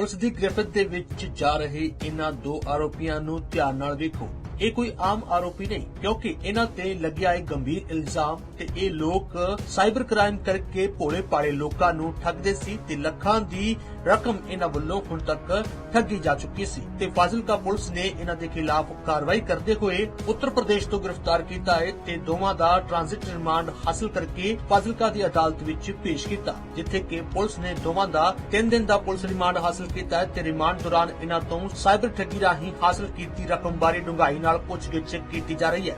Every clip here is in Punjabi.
ਪੁਲਿਸ ਦੀ ਗ੍ਰਿਫਤ ਦੇ ਵਿੱਚ ਜਾ ਰਹੇ ਇਹਨਾਂ ਦੋ ਆਰੋਪੀਆਂ ਨੂੰ ਧਿਆਨ ਨਾਲ ਵੇਖੋ। ਇਹ ਕੋਈ ਆਮ ਆਰੋਪੀ ਨਹੀਂ, ਕਿਉਂਕਿ ਇਹਨਾਂ ਤੇ ਲੱਗਿਆ ਇਹ ਗੰਭੀਰ ਇਲਜ਼ਾਮ ਤੇ ਇਹ ਲੋਕ ਸਾਈਬਰ ਕ੍ਰਾਈਮ ਕਰਕੇ ਭੋਲੇ ਭਾਲੇ ਲੋਕਾਂ ਨੂੰ ਠੱਗਦੇ ਸੀ ਤੇ ਲੱਖਾਂ ਦੀ ਰਕਮ ਇਹਨਾਂ ਵੱਲੋਂ ਹੁਣ ਤੱਕ ਠੱਗੀ ਜਾ ਚੁੱਕੀ ਸੀ। ਤੇ ਫਾਜ਼ਿਲਕਾ ਪੁਲਿਸ ਨੇ ਇਹਨਾਂ ਦੇ ਖਿਲਾਫ ਕਾਰਵਾਈ ਕਰਦੇ ਹੋਏ ਉੱਤਰ ਪ੍ਰਦੇਸ਼ ਤੋਂ ਗ੍ਰਿਫਤਾਰ ਕੀਤਾ ਹੈ ਤੇ ਦੋਵਾਂ ਦਾ ਟ੍ਰਾਂਜ਼ਿਟ ਰਿਮਾਂਡ ਹਾਸਲ ਕਰਕੇ ਫਾਜ਼ਿਲਕਾ ਦੀ ਅਦਾਲਤ ਵਿੱਚ ਪੇਸ਼ ਕੀਤਾ, ਜਿੱਥੇ ਕਿ ਪੁਲਿਸ ਨੇ ਦੋਵਾਂ ਦਾ 3 ਦਿਨ ਦਾ ਪੁਲਿਸ ਰਿਮਾਂਡ ਹਾਸਲ ਕੀਤਾ ਹੈ ਤੇ ਰਿਮਾਂਡ ਦੌਰਾਨ ਇਹਨਾਂ ਤੋਂ ਸਾਈਬਰ ਠੱਗੀ ਰਾਹੀਂ ਹਾਸਲ ਕੀਤੀ ਰਕਮ ਬਾਰੇ ਡੂੰਘਾਈ ਨਾਲ ਪੁੱਛਗਿੱਛ ਕੀਤੀ ਜਾ ਰਹੀ ਹੈ।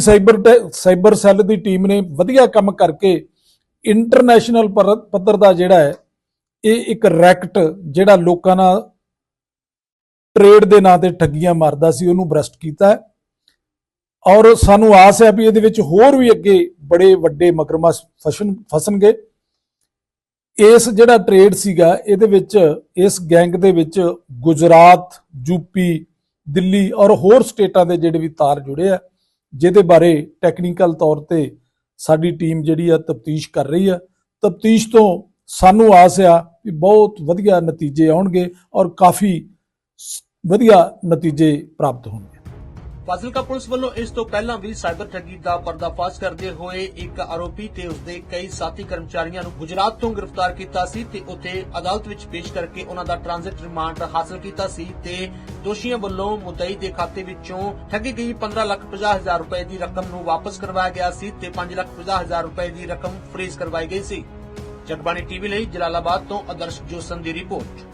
ਸਾਈਬਰ ਸਾਈਬਰ ਸੈੱਲ ਦੀ ਟੀਮ ਨੇ ਵਧੀਆ ਕੰਮ ਕਰਕੇ ਇੰਟਰਨੈਸ਼ਨਲ ਪੱਧਰ ਦਾ ਜਿਹੜਾ ਹੈ, ਇਹ ਇੱਕ ਰੈਕਟ ਜਿਹੜਾ ਲੋਕਾਂ ਨਾਲ ਟ੍ਰੇਡ ਦੇ ਨਾਂ ਤੇ ਠੱਗੀਆਂ ਮਾਰਦਾ ਸੀ, ਉਹਨੂੰ ਬਰਸਟ ਕੀਤਾ ਔਰ ਸਾਨੂੰ ਆਸ ਹੈ ਵੀ ਇਹਦੇ ਵਿੱਚ ਹੋਰ ਵੀ ਅੱਗੇ ਬੜੇ ਵੱਡੇ ਮਕਰਮਾ ਫਸਣ ਫਸਣਗੇ। ਇਸ ਜਿਹੜਾ ਟ੍ਰੇਡ ਸੀਗਾ, ਇਹਦੇ ਵਿੱਚ, ਇਸ ਗੈਂਗ ਦੇ ਵਿੱਚ ਗੁਜਰਾਤ, ਯੂਪੀ ਦਿੱਲੀ ਔਰ ਹੋਰ ਸਟੇਟਾਂ ਦੇ ਜਿਹੜੇ ਵੀ ਤਾਰ ਜੁੜੇ ਆ, ਜਿਹਦੇ ਬਾਰੇ ਟੈਕਨੀਕਲ ਤੌਰ ਤੇ ਸਾਡੀ ਟੀਮ ਜਿਹੜੀ ਆ ਤਫਤੀਸ਼ ਕਰ ਰਹੀ ਆ। ਤਫਤੀਸ਼ ਤੋਂ ਸਾਨੂੰ ਆਸ ਆ ਕਿ ਬਹੁਤ ਵਧੀਆ ਨਤੀਜੇ ਆਉਣਗੇ ਔਰ ਕਾਫੀ ਵਧੀਆ ਨਤੀਜੇ ਪ੍ਰਾਪਤ ਹੋਣਗੇ। ਫਾਜ਼ਿਲਕਾ ਪੁਲਿਸ ਵੱਲੋਂ ਇਸ ਤੋਂ ਪਹਿਲਾਂ ਵੀ ਸਾਈਬਰ ਠੱਗੀ ਦਾ ਪਰਦਾਫਾਸ਼ ਕਰਦੇ ਹੋਏ ਇੱਕ ਆਰੋਪੀ ਤੇ ਉਸਦੇ ਕਈ ਸਾਥੀ ਕਰਮਚਾਰੀਆਂ ਨੂੰ ਗੁਜਰਾਤ ਤੋਂ ਗ੍ਰਿਫਤਾਰ ਕੀਤਾ ਸੀ ਤੇ ਉੱਥੇ ਅਦਾਲਤ ਵਿੱਚ ਪੇਸ਼ ਕਰਕੇ ਉਹਨਾਂ ਦਾ ਟ੍ਰਾਂਜ਼ਿਟ ਰਿਮਾਂਡ ਹਾਸਲ ਕੀਤਾ ਸੀ ਤੇ ਦੋਸ਼ੀਆਂ ਵੱਲੋਂ ਮੁਦਈ ਦੇ ਖਾਤੇ ਵਿੱਚੋਂ ਠੱਗੀ ਗਈ 15 ਲੱਖ 50 ਹਜ਼ਾਰ ਰੁਪਏ ਦੀ ਰਕਮ ਨੂੰ ਵਾਪਸ ਕਰਵਾਇਆ ਗਿਆ ਸੀ ਤੇ 5 ਲੱਖ 50 ਹਜ਼ਾਰ ਰੁਪਏ ਦੀ ਰਕਮ ਫ੍ਰੀਜ਼ ਕਰਵਾਈ ਗਈ ਸੀ। ਜਗਬਾਣੀ ਟੀਵੀ ਲਈ ਜਲਾਲਾਬਾਦ ਤੋਂ ਆਦਰਸ਼ ਜੋਸਨ ਦੀ ਰਿਪੋਰਟ।